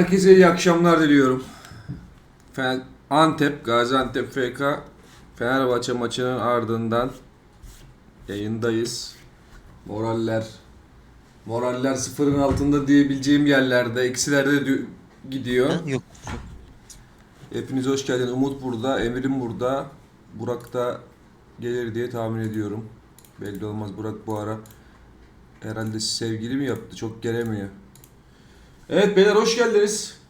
Herkese iyi akşamlar diliyorum. Antep, Gaziantep FK Fenerbahçe maçının ardından yayındayız. Moraller Moraller sıfırın altında diyebileceğim yerlerde, eksilerde gidiyor. Yok. Hepiniz hoş geldiniz. Umut burada, Emir'im burada. Burak da gelir diye tahmin ediyorum. Belli olmaz. Burak bu ara herhalde sevgili mi yaptı? Çok gelemiyor. Evet beyler hoş geldiniz.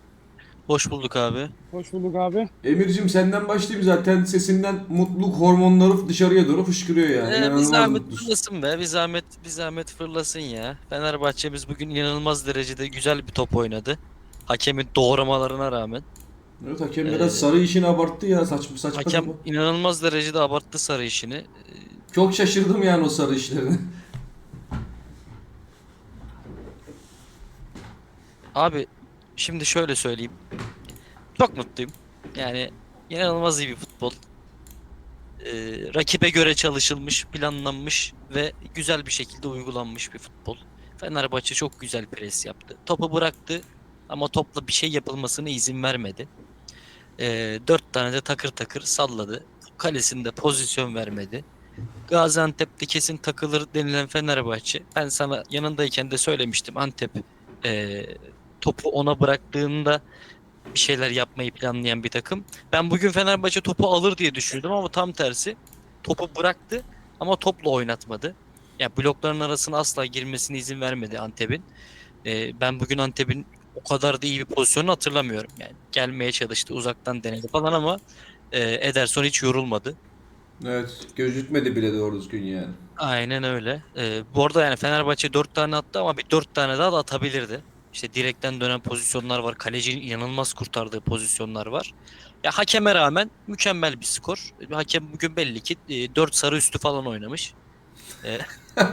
Hoş bulduk abi. Hoş bulduk abi. Emir'cim senden başlayayım zaten sesinden mutluluk hormonları dışarıya doğru fışkırıyor yani. Ee, bir zahmet mutlusun. fırlasın be. Bir zahmet, bir zahmet fırlasın ya. Fenerbahçe'miz bugün inanılmaz derecede güzel bir top oynadı. Hakemin doğramalarına rağmen. Evet hakem Ee, biraz sarı işini abarttı ya saçma saçma. Hakem sapan. inanılmaz derecede abarttı sarı işini. Ee, Çok şaşırdım yani o sarı işlerine. Abi şimdi şöyle söyleyeyim. Çok mutluyum. Yani inanılmaz iyi bir futbol. Ee, rakibe göre çalışılmış, planlanmış ve güzel bir şekilde uygulanmış bir futbol. Fenerbahçe çok güzel pres yaptı. Topu bıraktı ama topla bir şey yapılmasına izin vermedi. Ee, dört tane de takır takır salladı. Kalesinde pozisyon vermedi. Gaziantep'te kesin takılır denilen Fenerbahçe. Ben sana yanındayken de söylemiştim Antep e, topu ona bıraktığında bir şeyler yapmayı planlayan bir takım. Ben bugün Fenerbahçe topu alır diye düşündüm ama tam tersi. Topu bıraktı ama topla oynatmadı. Yani blokların arasına asla girmesine izin vermedi Antep'in. E, ben bugün Antep'in o kadar da iyi bir pozisyonu hatırlamıyorum. Yani gelmeye çalıştı, uzaktan denedi falan ama e, Ederson hiç yorulmadı. evet gözükmedi bile doğru düzgün yani. Aynen öyle. Ee, bu arada yani Fenerbahçe 4 tane attı ama bir 4 tane daha da atabilirdi. İşte direkten dönen pozisyonlar var. Kalecinin inanılmaz kurtardığı pozisyonlar var. Ya hakeme rağmen mükemmel bir skor. Hakem bugün belli ki 4 sarı üstü falan oynamış. Ee,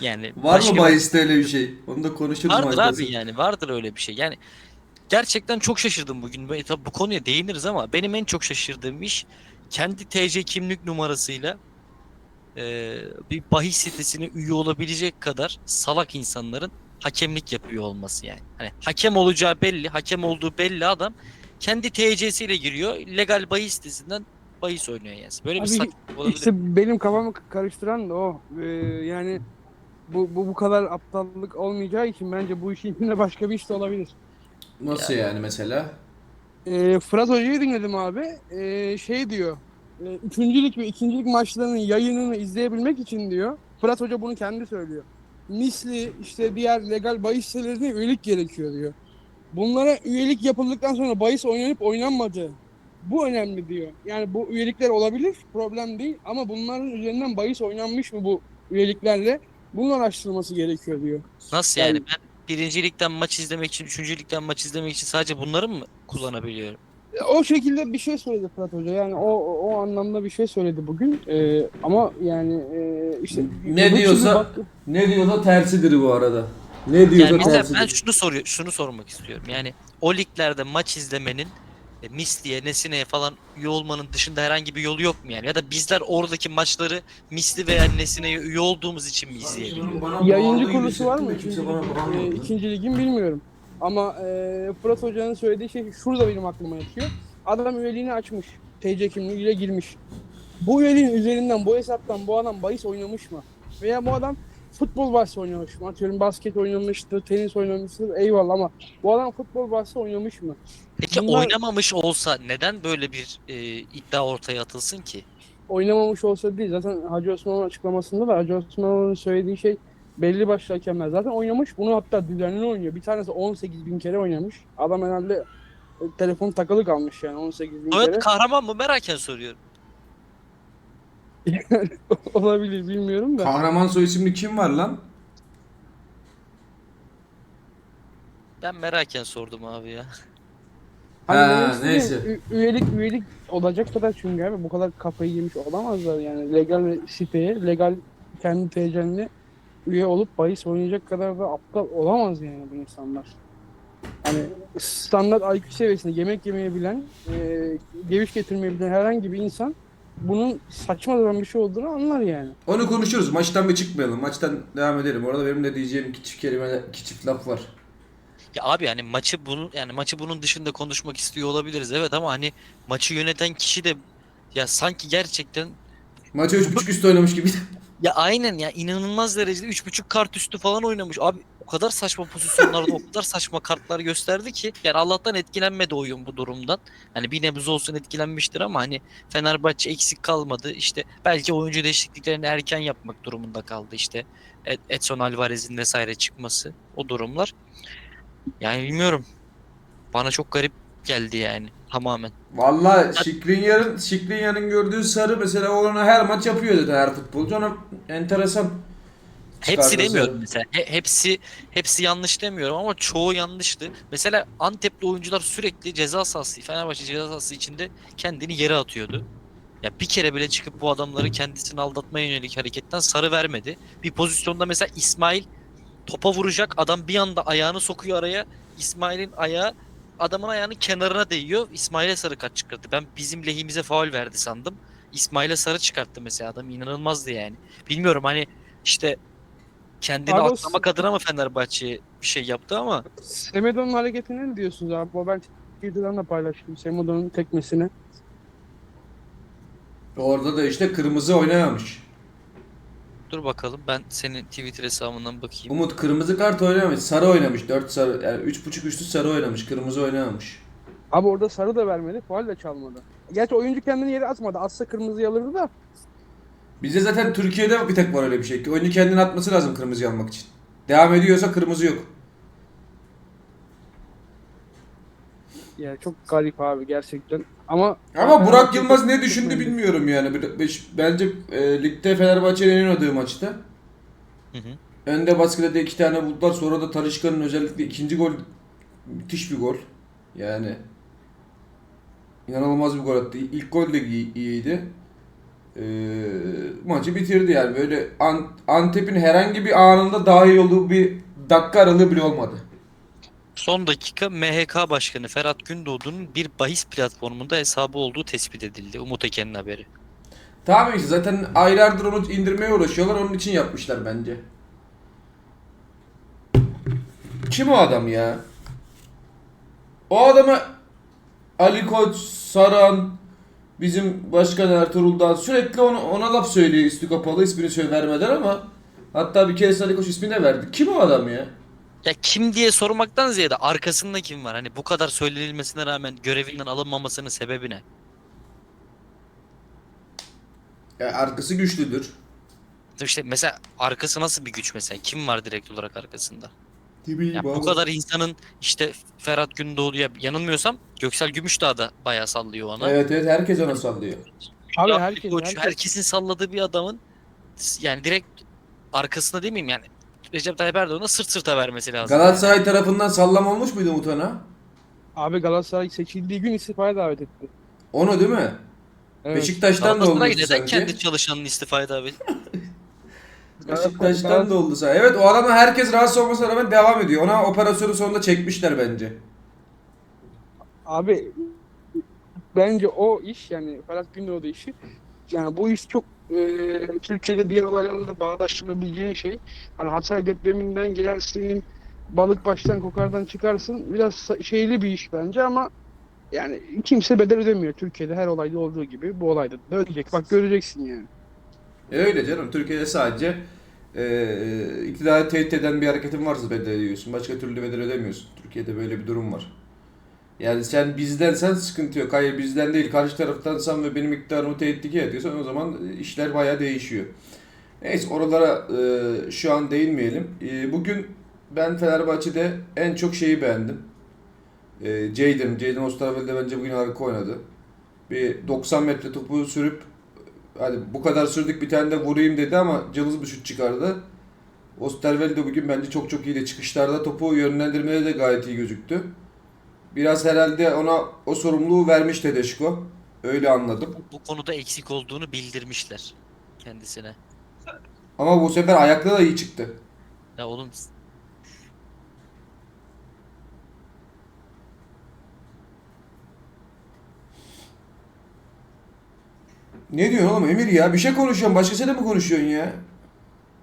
yani Var mı bahiste öyle bir şey? Onu da konuşuruz Vardır maçta. abi yani vardır öyle bir şey. Yani gerçekten çok şaşırdım bugün. Tabii bu konuya değiniriz ama benim en çok şaşırdığım iş kendi TC kimlik numarasıyla e, bir bahis sitesine üye olabilecek kadar salak insanların hakemlik yapıyor olması yani. Hani hakem olacağı belli, hakem olduğu belli adam kendi TC'siyle giriyor. Legal bahis sitesinden bahis oynuyor yani. Böyle bir Abi, saçmalık olabilir. İşte benim kafamı karıştıran da o. Ee, yani bu, bu bu kadar aptallık olmayacağı için bence bu işin içinde başka bir iş de olabilir. Nasıl yani mesela? Ee, Fırat Hoca'yı dinledim abi. Ee, şey diyor. E, üçüncülük ve ikincilik maçlarının yayınını izleyebilmek için diyor. Fırat Hoca bunu kendi söylüyor. Misli işte diğer legal bahis sitelerine üyelik gerekiyor diyor. Bunlara üyelik yapıldıktan sonra bahis oynanıp oynanmadığı bu önemli diyor. Yani bu üyelikler olabilir, problem değil ama bunların üzerinden bahis oynanmış mı bu üyeliklerle? Bunun araştırılması gerekiyor diyor. Nasıl Yani- yani? Ben birinci ligden maç izlemek için, üçüncü ligden maç izlemek için sadece bunları mı kullanabiliyorum? O şekilde bir şey söyledi Fırat Hoca. Yani o o, anlamda bir şey söyledi bugün. Ee, ama yani e, işte Ne diyorsa- bak- Ne diyorsa tersidir bu arada. Ne diyorsa Yani tersidir. ben şunu soruyor, şunu sormak istiyorum. Yani o liglerde maç izlemenin e, misliye, nesineye falan üye olmanın dışında herhangi bir yolu yok mu yani? Ya da bizler oradaki maçları misli veya nesineye üye olduğumuz için mi izleyebiliyoruz? Yayıncı gibi var mı? İkinci, Kimse bana lig- e, ikinci ligin bilmiyorum. Ama e, Fırat Hoca'nın söylediği şey şurada benim aklıma yatıyor. Adam üyeliğini açmış. TC kimliğiyle girmiş. Bu üyeliğin üzerinden, bu hesaptan bu adam bahis oynamış mı? Veya bu adam futbol bahsi oynamış mı? Atıyorum basket oynamıştır, tenis oynamıştır eyvallah ama bu adam futbol bahsi oynamış mı? Peki Bunlar- oynamamış olsa neden böyle bir e, iddia ortaya atılsın ki? oynamamış olsa değil. Zaten Hacı Osman'ın açıklamasında da Hacı Osman'ın söylediği şey belli başlı hakemler. Zaten oynamış. Bunu hatta düzenli oynuyor. Bir tanesi 18 bin kere oynamış. Adam herhalde e, telefon takılı kalmış yani 18 bin Soyad kere. kahraman mı meraken soruyorum. Olabilir bilmiyorum da. Kahraman soy isimli kim var lan? Ben meraken sordum abi ya. Hani demek istediğim, neyse. ü- üyelik üyelik olacak kadar çünkü abi bu kadar kafayı yemiş olamazlar yani. Legal siteye, legal kendi TC'nle üye olup bahis oynayacak kadar da aptal olamaz yani bu insanlar. Hani standart IQ seviyesinde yemek yemeyebilen, e, geviş getirmeyebilen herhangi bir insan bunun saçma sapan bir şey olduğunu anlar yani. Onu konuşuruz. Maçtan bir çıkmayalım. Maçtan devam edelim. Orada benim de diyeceğim iki çift kelime, iki çift laf var. Ya abi yani maçı bunu yani maçı bunun dışında konuşmak istiyor olabiliriz evet ama hani maçı yöneten kişi de ya sanki gerçekten Maçı 3.5 üstü oynamış gibi. Ya aynen ya inanılmaz derecede 3.5 kart üstü falan oynamış. Abi o kadar saçma pozisyonlarda o kadar saçma kartlar gösterdi ki yani Allah'tan etkilenmedi oyun bu durumdan. Hani bir nebze olsun etkilenmiştir ama hani Fenerbahçe eksik kalmadı. İşte belki oyuncu değişikliklerini erken yapmak durumunda kaldı işte. Ed- Edson Alvarez'in vesaire çıkması o durumlar. Yani bilmiyorum. Bana çok garip geldi yani tamamen. Valla Şikrinyar'ın Şikrinyar'ın gördüğü sarı mesela onu her maç yapıyor zaten her futbolcu. Ona enteresan. Hepsi demiyorum mesela. He- hepsi hepsi yanlış demiyorum ama çoğu yanlıştı. Mesela Antepli oyuncular sürekli ceza sahası, Fenerbahçe ceza sahası içinde kendini yere atıyordu. Ya bir kere bile çıkıp bu adamları kendisini aldatmaya yönelik hareketten sarı vermedi. Bir pozisyonda mesela İsmail topa vuracak. Adam bir anda ayağını sokuyor araya. İsmail'in ayağı adamın ayağının kenarına değiyor. İsmail'e sarı kart çıkarttı. Ben bizim lehimize faul verdi sandım. İsmail'e sarı çıkarttı mesela adam. inanılmazdı yani. Bilmiyorum hani işte kendini Abi o aklamak adına mı Fenerbahçe'ye bir şey yaptı ama Semedo'nun hareketine ne diyorsunuz abi? O ben Twitter'dan da paylaştım Semedo'nun tekmesini. Orada da işte kırmızı oynamamış. Dur bakalım ben senin Twitter hesabından bakayım. Umut kırmızı kart oynamamış. Sarı oynamış. 4 sarı yani 3.5 üstü sarı oynamış. Kırmızı oynamamış. Abi orada sarı da vermedi, faul de çalmadı. Gerçi oyuncu kendini yere atmadı. Atsa kırmızı alırdı da. Bizde zaten Türkiye'de bir tek var öyle bir şey ki. Oyuncu kendini atması lazım kırmızı almak için. Devam ediyorsa kırmızı yok. Yani çok garip abi gerçekten. Ama Ama Burak Yılmaz ne düşündü bilmiyorum yani. Bir- beş- Bence e, ligde Fenerbahçe'nin en oynadığı maçta. Hı hı. Önde baskıda da iki tane buldular. Sonra da Talişka'nın özellikle ikinci gol müthiş bir gol. Yani inanılmaz bir gol attı. İlk gol de iyi- iyiydi. Ee, maçı bitirdi yani. Böyle An- Antep'in herhangi bir anında daha iyi olduğu bir dakika aralığı bile olmadı. Son dakika MHK Başkanı Ferhat Gündoğdu'nun bir bahis platformunda hesabı olduğu tespit edildi. Umut Eken'in haberi. Tamam işte zaten aylardır onu indirmeye uğraşıyorlar. Onun için yapmışlar bence. Kim o adam ya? O adamı Ali Koç, Saran, bizim başkan Ertuğrul'dan sürekli ona, ona laf söylüyor üstü kapalı ismini söyle vermeden ama hatta bir kere Ali Koç ismini de verdi. Kim o adam ya? Ya kim diye sormaktan ziyade arkasında kim var? Hani bu kadar söylenilmesine rağmen görevinden alınmamasının sebebi ne? ya arkası güçlüdür. İşte mesela arkası nasıl bir güç mesela? Kim var direkt olarak arkasında? Gibi Ya bu kadar insanın işte Ferhat Gündoğdu'ya yanılmıyorsam Göksel Gümüşdağ da bayağı sallıyor ona. Evet evet herkes ona sallıyor. Abi Ya herkes, koç, herkes- herkesin salladığı bir adamın yani direkt arkasında değil miyim yani Recep Tayyip Erdoğan'a sırt sırta vermesi lazım. Galatasaray tarafından sallama olmuş muydu Umut'a? Abi Galatasaray seçildiği gün istifaya davet etti. Onu değil mi? Evet. Beşiktaş'tan da neden sanki. kendi çalışanını istifa davet Beşiktaş'tan da oldu sana. Evet o adama herkes rahatsız olmasına rağmen devam ediyor. Ona operasyonu sonunda çekmişler bence. Abi bence o iş yani Ferhat Gündoğdu işi yani bu iş çok e, Türkiye'de diğer olaylarla da bağdaştırabileceğin şey. Hani Hatay depreminden gelirsin, balık baştan kokardan çıkarsın. Biraz şeyli bir iş bence ama yani kimse bedel ödemiyor Türkiye'de her olayda olduğu gibi bu olayda da ödeyecek. Bak göreceksin yani. E öyle canım. Türkiye'de sadece e, iktidarı tehdit eden bir hareketin varsa bedel ödüyorsun. Başka türlü bedel ödemiyorsun. Türkiye'de böyle bir durum var. Yani sen bizdensen sıkıntı yok. Hayır bizden değil karşı taraftansan ve benim iktidarımı tehdit ediyorsan o zaman işler bayağı değişiyor. Neyse oralara e, şu an değinmeyelim. E, bugün ben Fenerbahçe'de en çok şeyi beğendim. E, Jadon, Jadon Osterwelde bence bugün harika oynadı. Bir 90 metre topu sürüp hadi bu kadar sürdük bir tane de vurayım dedi ama cılız bir şut çıkardı. Osterwelde bugün bence çok çok iyiydi. Çıkışlarda topu yönlendirmede de gayet iyi gözüktü. Biraz herhalde ona o sorumluluğu vermiş Tedesco. Öyle anladım. bu konuda eksik olduğunu bildirmişler kendisine. Ama bu sefer ayakta da iyi çıktı. Ya oğlum Ne diyorsun oğlum Emir ya? Bir şey konuşuyorsun. Başkasıyla mı konuşuyorsun ya?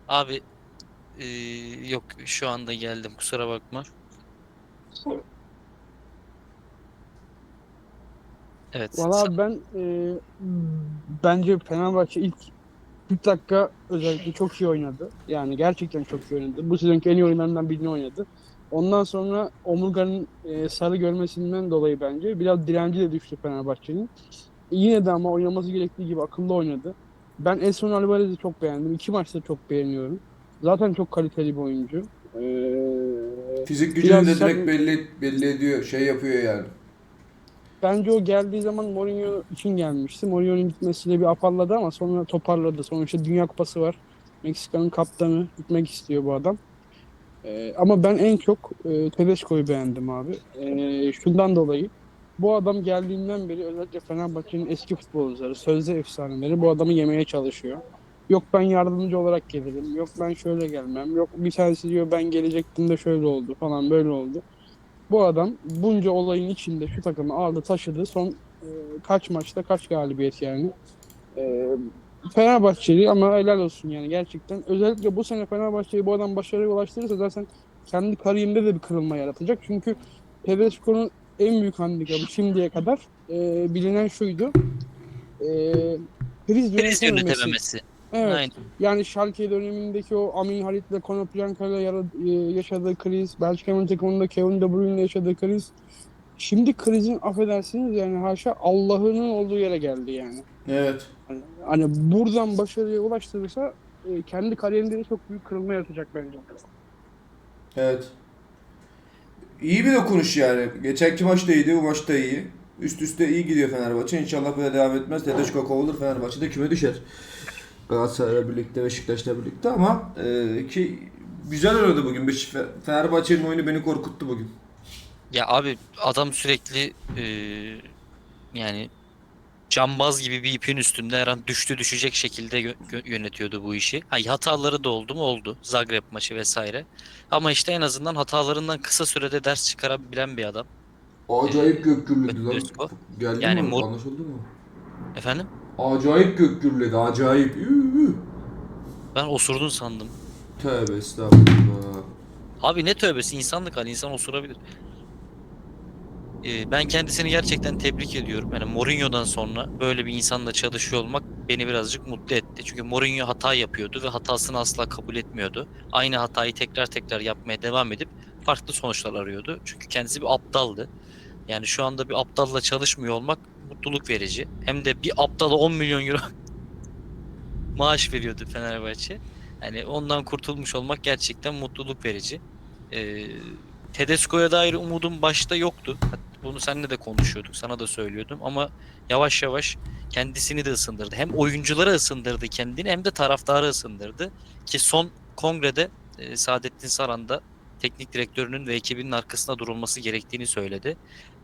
abi eee, yok şu anda geldim kusura bakma. Evet. Valla ben e, bence Fenerbahçe ilk 40 dakika özellikle çok iyi oynadı. Yani gerçekten çok iyi oynadı. Bu sezonki en iyi oyunlarından birini oynadı. Ondan sonra omurganın e, sarı görmesinden dolayı bence biraz direnci de düştü Fenerbahçe'nin. Yine de ama oynaması gerektiği gibi akıllı oynadı. Ben Edson Alvarez'i çok beğendim. İki maçta çok beğeniyorum. Zaten çok kaliteli bir oyuncu. Ee, Fizik gücünü de sen- direkt belli belli ediyor. Şey yapıyor yani. Bence o geldiği zaman Mourinho için gelmişti. Mourinho'nun gitmesiyle bir apalladı ama sonra toparladı. Sonuçta Dünya Kupası var. Meksika'nın kaptanı gitmek istiyor bu adam. Ee, ama ben en çok e, Tedesco'yu beğendim abi. Ee, şundan dolayı bu adam geldiğinden beri özellikle Fenerbahçe'nin eski futbolcuları, sözde efsaneleri bu adamı yemeye çalışıyor. Yok ben yardımcı olarak gelirim, yok ben şöyle gelmem, yok bir tanesi diyor ben gelecektim de şöyle oldu falan böyle oldu. Bu adam bunca olayın içinde şu takımı aldı taşıdı. Son e, kaç maçta kaç galibiyet yani. E, Fenerbahçeli ama helal olsun yani gerçekten. Özellikle bu sene Fenerbahçe'yi bu adam başarıya ulaştırırsa zaten kendi kariyerinde de bir kırılma yaratacak. Çünkü Tedesco'nun en büyük handikapı şimdiye kadar e, bilinen şuydu. E, kriz Kriz yönetememesi. yönetememesi. Evet. Aynen. Yani Schalke dönemindeki o Amin Halit'le Konoplyanka'yla yara- e, yaşadığı kriz, Belçika milli takımında Kevin De Bruyne'le yaşadığı kriz. Şimdi krizin affedersiniz yani haşa Allah'ının olduğu yere geldi yani. Evet. Hani, hani buradan başarıya ulaştırırsa e, kendi kariyerinde de çok büyük kırılma yaratacak bence. Evet. İyi bir dokunuş yani. Geçenki maç da iyiydi, bu maç da iyi. Üst üste iyi gidiyor Fenerbahçe. İnşallah böyle devam etmez. Tedesco kovulur Fenerbahçe de küme düşer. Galatasaray'la birlikte, Beşiktaş'la birlikte ama e, ki güzel oynadı bugün. Beş- Fe- Fenerbahçe'nin oyunu beni korkuttu bugün. Ya abi adam sürekli e, yani cambaz gibi bir ipin üstünde her an düştü düşecek şekilde gö- yönetiyordu bu işi. Ha, hataları da oldu mu? Oldu. Zagreb maçı vesaire. Ama işte en azından hatalarından kısa sürede ders çıkarabilen bir adam. Acayip gök gürledi lan. Geldi Yani mi? Mor- Anlaşıldı mı? Efendim? Acayip gök gürledi. Acayip. Üü. Ben osurdun sandım. Tövbe estağfurullah. Abi ne tövbesi insanlık hali insan osurabilir. Ee, ben kendisini gerçekten tebrik ediyorum. Yani Mourinho'dan sonra böyle bir insanla çalışıyor olmak beni birazcık mutlu etti. Çünkü Mourinho hata yapıyordu ve hatasını asla kabul etmiyordu. Aynı hatayı tekrar tekrar yapmaya devam edip farklı sonuçlar arıyordu. Çünkü kendisi bir aptaldı. Yani şu anda bir aptalla çalışmıyor olmak mutluluk verici. Hem de bir aptala 10 milyon euro maaş veriyordu Fenerbahçe. Yani ondan kurtulmuş olmak gerçekten mutluluk verici. Ee, Tedesco'ya dair umudum başta yoktu. Bunu seninle de konuşuyorduk, sana da söylüyordum ama yavaş yavaş kendisini de ısındırdı. Hem oyunculara ısındırdı kendini hem de taraftarı ısındırdı. Ki son kongrede e, Saadettin Saran da teknik direktörünün ve ekibinin arkasında durulması gerektiğini söyledi.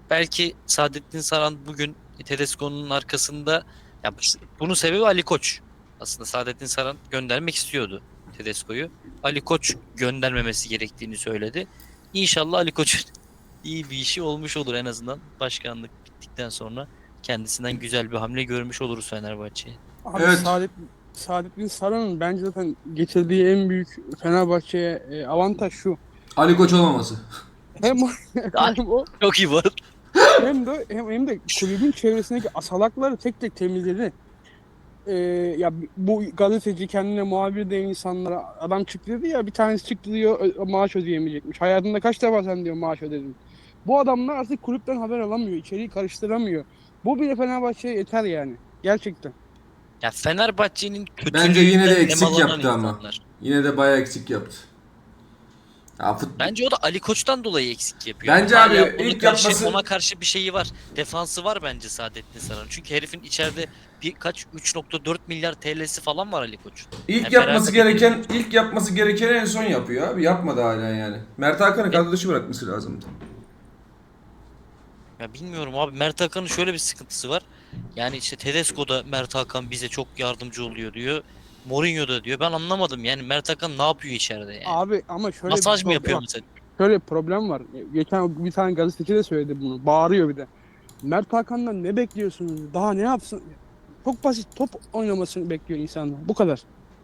Belki Saadettin Saran bugün Tedesco'nun arkasında ya bu- bunun sebebi Ali Koç. Aslında Saadettin Saran göndermek istiyordu Tedesco'yu. Ali Koç göndermemesi gerektiğini söyledi. İnşallah Ali Koç'un iyi bir işi olmuş olur en azından başkanlık bittikten sonra kendisinden güzel bir hamle görmüş oluruz Fenerbahçe'ye. Abi Evet. Saadet, Saadettin Saran'ın bence zaten getirdiği en büyük Fenerbahçe'ye e, avantaj şu. Ali Koç olmaması. Hem, hem o Çok iyi bu arada. Hem de hem, hem de kulübün çevresindeki asalakları tek tek temizledi. Ee, ya bu gazeteci kendine muhabir diyen insanlara adam çıktı dedi ya bir tanesi çıktı diyor maaş ödeyemeyecekmiş. Hayatında kaç defa sen diyor maaş ödedin. Bu adamlar artık kulüpten haber alamıyor, içeriği karıştıramıyor. Bu bile Fenerbahçe'ye yeter yani. Gerçekten. Ya Fenerbahçe'nin Bence yine de kötülüğünden eksik nemalanan yaptı ama. insanlar. Yine de bayağı eksik yaptı. Ya fut... Bence o da Ali Koç'tan dolayı eksik yapıyor. Bence abi ilk karşı, yapması- ona karşı bir şeyi var. Defansı var bence Saadettin Saran. Çünkü herifin içeride birkaç 3.4 milyar TL'si falan var Ali Koç'un. İlk Yani yapması gereken ilk yapması gerekeni en son yapıyor abi. Yapmadı hala yani. Mert Hakan'ı kadro dışı bırakması lazımdı. Ya bilmiyorum abi Mert Hakan'ın şöyle bir sıkıntısı var. Yani işte Tedesco'da Mert Hakan bize çok yardımcı oluyor diyor. Mourinho da diyor. Ben anlamadım yani Mert Hakan ne yapıyor içeride yani? Abi ama şöyle Masaj mı yapıyor mesela? Şöyle bir problem var. Geçen bir tane gazeteci de söyledi bunu. Bağırıyor bir de. Mert Hakan'dan ne bekliyorsunuz? Daha ne yapsın? Çok basit top oynamasını bekliyor insanlar. Bu kadar.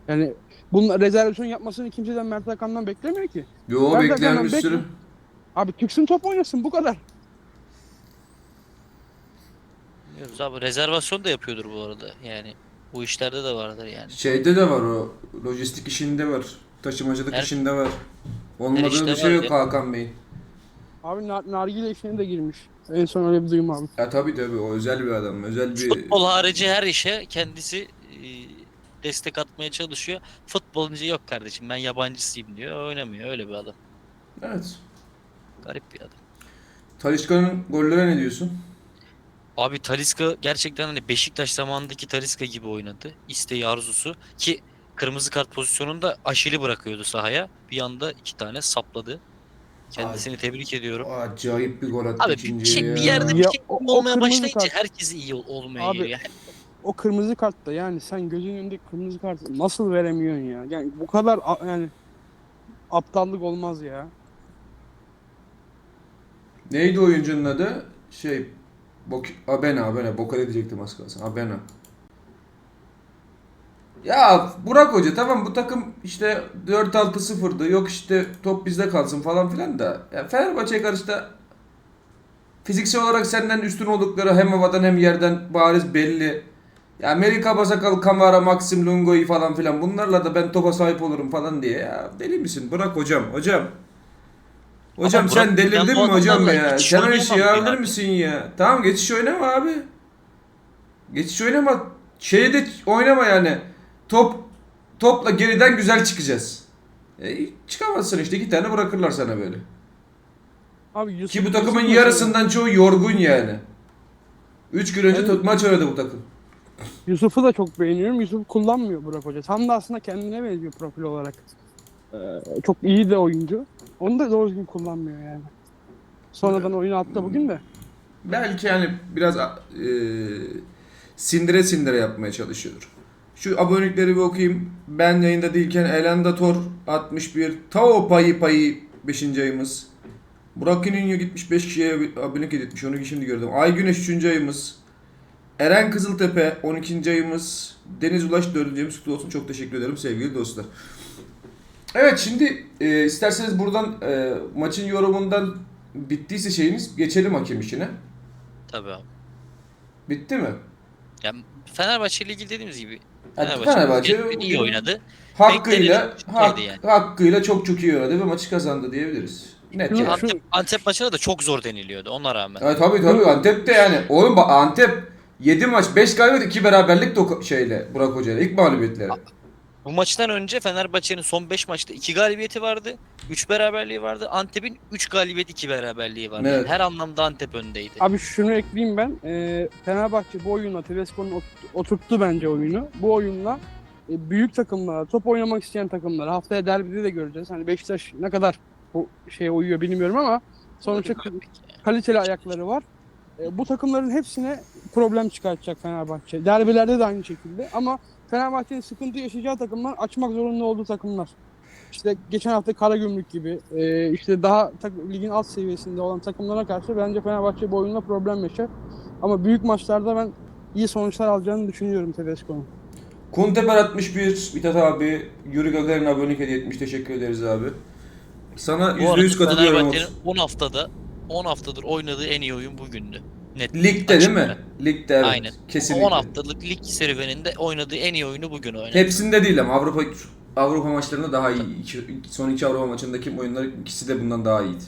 Yani bunun rezervasyon yapmasını kimseden Mert Hakan'dan beklemiyor ki. Yo de bekleyen bir sürü. Abi Türksün top oynasın bu kadar. Bilmiyoruz abi rezervasyon da yapıyordur bu arada. Yani bu işlerde de vardır yani. Şeyde de var o. Lojistik işinde var. Taşımacılık Her- işinde var. Olmadığı işte bir şey var yok ya. Hakan Bey'in. Abi nar nargile işine de girmiş. En son öyle bir duyum abi. Ya tabii tabii o özel bir adam. Özel bir... Futbol harici her işe kendisi e, destek atmaya çalışıyor. Futbolunca yok kardeşim ben yabancısıyım diyor. Oynamıyor öyle bir adam. Evet. Garip bir adam. Talişka'nın gollere ne diyorsun? Abi Talisca gerçekten hani Beşiktaş zamanındaki Talisca gibi oynadı. İsteği arzusu ki kırmızı kart pozisyonunda aşili bırakıyordu sahaya. Bir anda iki tane sapladı. Kendisini tebrik ediyorum. Acayip bir gol attı Abi bir, ikinciye şey, ya. bir yerde bir şey o- olmaya başlayınca kart- herkesi iyi ol- olmaya Abi, geliyor. Yani O kırmızı kartta yani sen gözünün önünde kırmızı kart nasıl veremiyorsun ya? Yani bu kadar a- yani aptallık olmaz ya. Neydi oyuncunun adı? Şey... Bok Abena, Abena. Bokale diyecektim az kalsın. Abena. Ya Burak Hoca tamam bu takım işte 4-6-0'dı. Yok işte top bizde kalsın falan filan da. Ya Fenerbahçe'ye karşı da fiziksel olarak senden üstün oldukları hem havadan hem yerden bariz belli. Ya Amerika Basakal, Kamara, Maxim Lungo'yu falan filan bunlarla da ben topa sahip olurum falan diye. Ya deli misin? Bırak hocam. Hocam. Hocam Ama sen Burak, delirdin mi hocam adamlarla ya? geçiş Sen o işi oynayamam alır ya. mısın ya? Tamam geçiş oynama abi. Geçiş oynama. Şeyde oynama yani. Top topla geriden güzel çıkacağız. E, çıkamazsın işte iki tane bırakırlar sana böyle. Abi Yusuf, Ki bu takımın Yusuf yarısından çoğu yorgun yani. 3 gün önce Evet. maç oynadı bu takım. Yusuf'u da çok beğeniyorum. Yusuf kullanmıyor Burak Hoca. Tam da aslında kendine benziyor profil olarak. Ee, çok iyi de oyuncu. Onu da doğru düzgün kullanmıyor yani. Sonradan oyunu attı bugün de. Belki yani biraz e, sindire sindire yapmaya çalışıyordur. Şu abonelikleri bir okuyayım. Ben yayında değilken Elenda Tor 61. Tao Payı Payı 5. ayımız. Burak İnönü gitmiş 5 kişiye abonelik etmiş. Onu şimdi gördüm. Ay Güneş 3. ayımız. Eren Kızıltepe 12. ayımız. Deniz Ulaş 4. ayımız. Kutlu olsun. Çok teşekkür ederim sevgili dostlar. Evet şimdi e, isterseniz buradan e, maçın yorumundan bittiyse şeyiniz geçelim hakem işine. tabii abi. Bitti mi? Yani Fenerbahçe ile ilgili dediğimiz gibi Fenerbahçe, Fenerbahçe iyi oynadı. hakkıyla hak, yani. hakkıyla çok çok iyi oynadı ve maçı kazandı diyebiliriz. Net yani. Antep, Antep maçına da çok zor deniliyordu ona rağmen. Evet, tabii tabii Antep de yani. Oğlum Antep 7 maç 5 galibiyet 2 beraberlik de şeyle Burak Hoca ile ilk mağlubiyetleri. Bu maçtan önce Fenerbahçe'nin son 5 maçta 2 galibiyeti vardı. 3 beraberliği vardı. Antep'in 3 galibiyet 2 beraberliği vardı. Evet. Yani her anlamda Antep öndeydi. Abi şunu ekleyeyim ben. Ee, Fenerbahçe bu oyunla Tedesco'nun ot- oturttu bence oyunu. Bu oyunla e, büyük takımlara, top oynamak isteyen takımlara haftaya derbide de göreceğiz. Hani Beşiktaş ne kadar bu şeye uyuyor bilmiyorum ama sonuçta kaliteli ayakları var. E, bu takımların hepsine problem çıkartacak Fenerbahçe. Derbilerde de aynı şekilde ama Fenerbahçe'nin sıkıntı yaşayacağı takımlar açmak zorunda olduğu takımlar. İşte geçen hafta Karagümrük gibi e, işte daha tak- ligin alt seviyesinde olan takımlara karşı bence Fenerbahçe bu oyunla problem yaşar. Ama büyük maçlarda ben iyi sonuçlar alacağını düşünüyorum Tedesco'nun. Kunteper 61 Mithat abi Yuri Gagarin abonelik hediye etmiş. Teşekkür ederiz abi. Sana Bu arada %100 katılıyorum. Fenerbahçe'nin Umut. 10 haftada 10 haftadır oynadığı en iyi oyun bugündü. Net. Ligde değil mi? Ligde evet. Aynen. Kesinlikle. 10 haftalık lig serüveninde oynadığı en iyi oyunu bugün oynadı. Hepsinde değil ama Avrupa Avrupa maçlarında daha iyi. İki- son iki Avrupa maçındaki oyunlar ikisi de bundan daha iyiydi.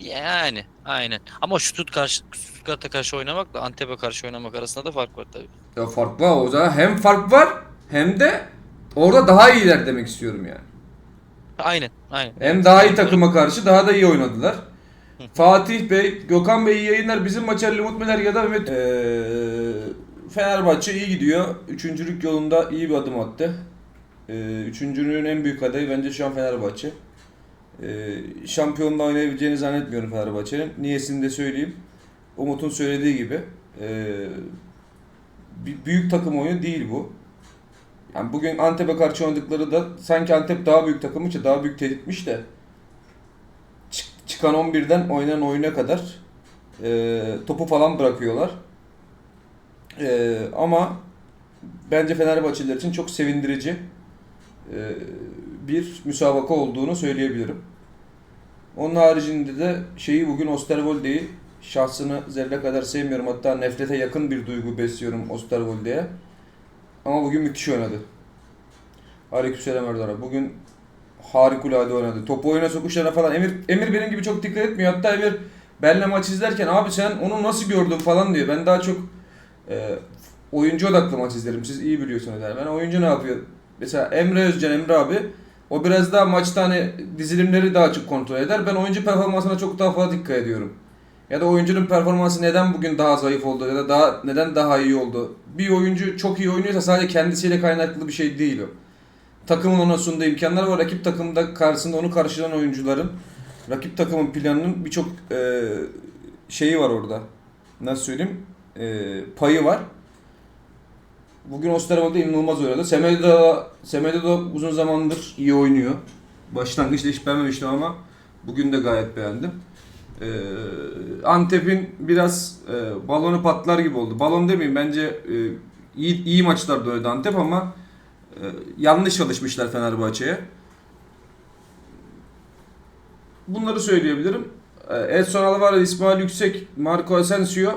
Yani aynen. Ama Stuttgart, Stuttgart'a karşı oynamakla Antep'e karşı oynamak arasında da fark var tabii. Ya fark var o zaman hem fark var hem de orada daha iyiler demek istiyorum yani. Aynen, aynen. Hem daha iyi takıma karşı daha da iyi oynadılar. Fatih Bey, Gökhan Bey yayınlar. Bizim maç Ali Umut Meler ya da Mehmet Ee, Fenerbahçe iyi gidiyor. Üçüncülük yolunda iyi bir adım attı. Ee, üçüncülüğün en büyük adayı bence şu an Fenerbahçe. Ee, şampiyonla oynayabileceğini zannetmiyorum Fenerbahçe'nin. Niyesini de söyleyeyim. Umut'un söylediği gibi. ee, bir büyük takım oyunu değil bu. Yani bugün Antep'e karşı oynadıkları da sanki Antep daha büyük takımmış da daha büyük tehditmiş de çıkan 11'den oynanan oyuna kadar e, topu falan bırakıyorlar. E, ama bence Fenerbahçeliler için çok sevindirici e, bir müsabaka olduğunu söyleyebilirim. Onun haricinde de şeyi bugün Osterwolde'yi şahsını zerre kadar sevmiyorum. Hatta nefrete yakın bir duygu besliyorum Osterwolde'ye. Ama bugün müthiş oynadı. Aleykümselam Erdoğan'a. Bugün harikulade oynadı. Topu oyuna sokuşlarına falan. Emir, Emir benim gibi çok dikkat etmiyor. Hatta Emir benle maç izlerken abi sen onu nasıl gördün falan diyor. Ben daha çok e, oyuncu odaklı maç izlerim. Siz iyi biliyorsunuz yani. Ben oyuncu ne yapıyor? Mesela Emre Özcan, Emre abi o biraz daha maçta hani dizilimleri daha çok kontrol eder. Ben oyuncu performansına çok daha fazla dikkat ediyorum. Ya da oyuncunun performansı neden bugün daha zayıf oldu ya da daha neden daha iyi oldu? Bir oyuncu çok iyi oynuyorsa sadece kendisiyle kaynaklı bir şey değil o. Takımın ona sunduğu imkanlar var. Rakip takımda karşısında onu karşılayan oyuncuların rakip takımın planının birçok e, şeyi var orada. Nasıl söyleyeyim? E, payı var. Bugün Osterwolde inanılmaz oynadı. Semedo da, Semedo da uzun zamandır iyi oynuyor. Başlangıçta hiç beğenmemiştim ama bugün de gayet beğendim. Ee, Antep'in biraz e, balonu patlar gibi oldu. Balon demeyeyim bence e, iyi, iyi maçlarda oynadı Antep ama yanlış çalışmışlar Fenerbahçe'ye. Bunları söyleyebilirim. Ee, Edson Alvarez, İsmail Yüksek, Marco Asensio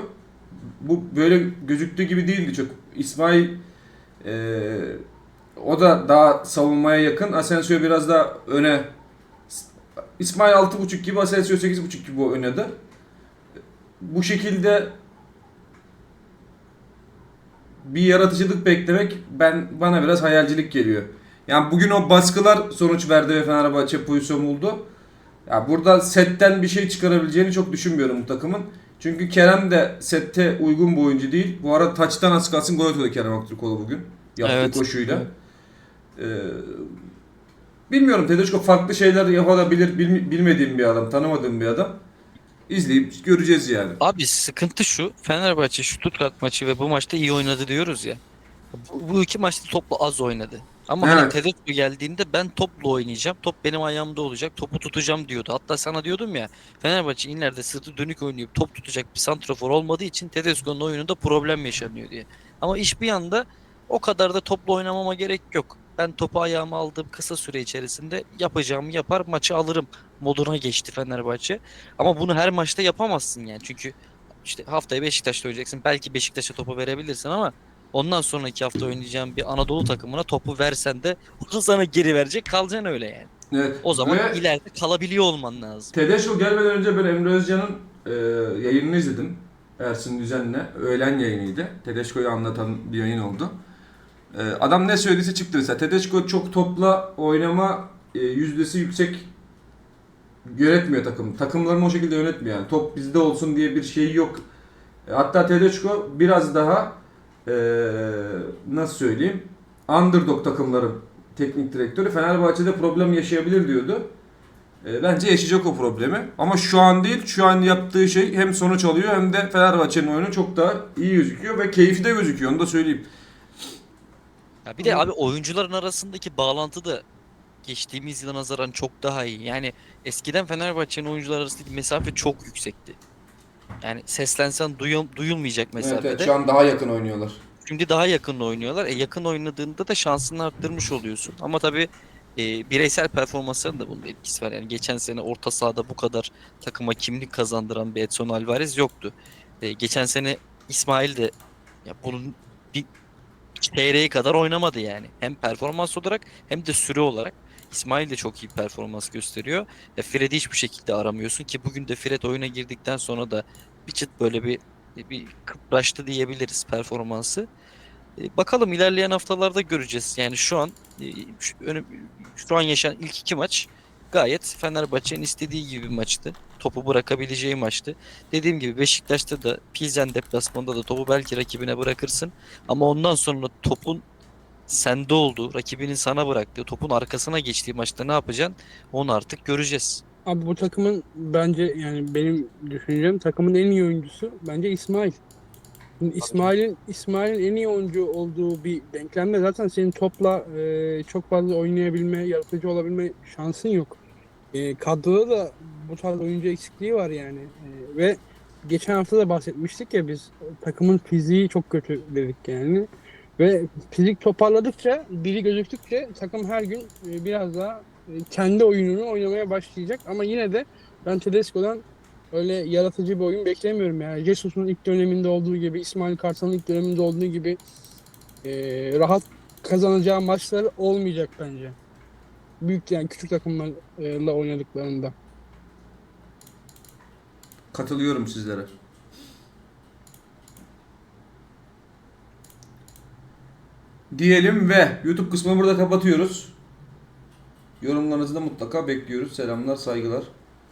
bu böyle gözüktüğü gibi değildi çok. İsmail e, o da daha savunmaya yakın. Asensio biraz daha öne İsmail 6.5 gibi, Asensio 8.5 gibi oynadı. Bu şekilde bir yaratıcılık beklemek ben bana biraz hayalcilik geliyor. Yani bugün o baskılar sonuç verdi ve Fenerbahçe pozisyon buldu. Ya burada setten bir şey çıkarabileceğini çok düşünmüyorum bu takımın. Çünkü Kerem de sette uygun bir oyuncu değil. Bu arada taçtan az kalsın gol atıyordu Kerem Aktürkoğlu bugün. Yaptığı Evet. koşuyla. Ee, bilmiyorum Tedesco farklı şeyler yapabilir bilmediğim bir adam, tanımadığım bir adam. İzleyip göreceğiz yani. Abi sıkıntı şu. Fenerbahçe şu Stuttgart maçı ve bu maçta iyi oynadı diyoruz ya. Bu, bu iki maçta toplu az oynadı. Ama hani Evet. Tedesco geldiğinde ben topla oynayacağım. Top benim ayağımda olacak. Topu tutacağım diyordu. Hatta sana diyordum ya Fenerbahçe ileride sırtı dönük oynayıp top tutacak bir santrafor olmadığı için Tedesco'nun oyununda problem yaşanıyor diye. Ama iş bir yanda o kadar da topla oynamama gerek yok. Ben topu ayağıma aldığım kısa süre içerisinde yapacağımı yapar maçı alırım moduna geçti Fenerbahçe. Ama bunu her maçta yapamazsın yani. Çünkü işte haftaya Beşiktaş'ta oynayacaksın. Belki Beşiktaş'a topu verebilirsin ama ondan sonraki hafta oynayacağın bir Anadolu takımına topu versen de onu sana geri verecek kalacaksın öyle yani. Evet. O zaman Ve ileride kalabiliyor olman lazım. Tedesco gelmeden önce ben Emre Özcan'ın e, yayınını izledim. Ersin Düzen'le. Öğlen yayınıydı. Tedesco'yu anlatan bir yayın oldu. E, adam ne söylediyse çıktı mesela. Tedesco çok topla oynama e, yüzdesi yüksek yönetmiyor takım. Takımlarını o şekilde yönetmiyor yani. Top bizde olsun diye bir şey yok. E, hatta Tedesco biraz daha e, nasıl söyleyeyim underdog takımların teknik direktörü Fenerbahçe'de problem yaşayabilir diyordu. E, bence yaşayacak o problemi. Ama şu an değil. Şu an yaptığı şey hem sonuç alıyor hem de Fenerbahçe'nin oyunu çok daha iyi gözüküyor ve keyifli de gözüküyor. Onu da söyleyeyim. Ya bir de abi oyuncuların arasındaki bağlantı da geçtiğimiz yıla nazaran çok daha iyi. Yani eskiden Fenerbahçe'nin oyuncular arasındaki mesafe çok yüksekti. Yani seslensen duyul- duyulmayacak Evet, mesafede. evet, şu an daha yakın oynuyorlar. Şimdi daha yakın oynuyorlar. E yakın oynadığında da şansını arttırmış oluyorsun. Ama tabii e, bireysel performansların da bunun etkisi var. Yani geçen sene orta sahada bu kadar takıma kimlik kazandıran bir Edson Alvarez yoktu. E, geçen sene İsmail de ya bunun bir çeyreği kadar oynamadı yani. Hem performans olarak hem de süre olarak. İsmail de çok iyi performans gösteriyor. E, Fred'i hiçbir şekilde aramıyorsun ki bugün de Fred oyuna girdikten sonra da bir çıt böyle bir bir kıpraştı diyebiliriz performansı. E, Bakalım ilerleyen haftalarda göreceğiz. Yani şu an e, şu, şu an yaşanan ilk iki maç gayet Fenerbahçe'nin istediği gibi bir maçtı. Topu bırakabileceği maçtı. Dediğim gibi Beşiktaş'ta da Pilsen deplasmanında da topu belki rakibine bırakırsın. Ama ondan sonra topun sende olduğu, rakibinin sana bıraktığı, topun arkasına geçtiği maçta ne yapacaksın? Onu artık göreceğiz. Abi bu takımın bence yani benim düşüncem takımın en iyi oyuncusu bence İsmail. Şimdi İsmail'in İsmail'in en iyi oyuncu olduğu bir denklemde zaten senin topla e, çok fazla oynayabilme, yaratıcı olabilme şansın yok. E, kadroda da bu tarz oyuncu eksikliği var yani. E, ve geçen hafta da bahsetmiştik ya biz takımın fiziği çok kötü dedik yani. Ve fizik toparladıkça, biri gözüktükçe takım her gün e, biraz daha e, kendi oyununu oynamaya başlayacak ama yine de Ben Tedesco'dan öyle yaratıcı bir oyun beklemiyorum yani. Jesus'un ilk döneminde olduğu gibi, İsmail Kartal'ın ilk döneminde olduğu gibi eee, rahat kazanacağı maçlar olmayacak bence. Büyük yani küçük takımlarla oynadıklarında. Katılıyorum sizlere. Diyelim ve YouTube kısmını burada kapatıyoruz. Yorumlarınızı da mutlaka bekliyoruz. Selamlar, saygılar.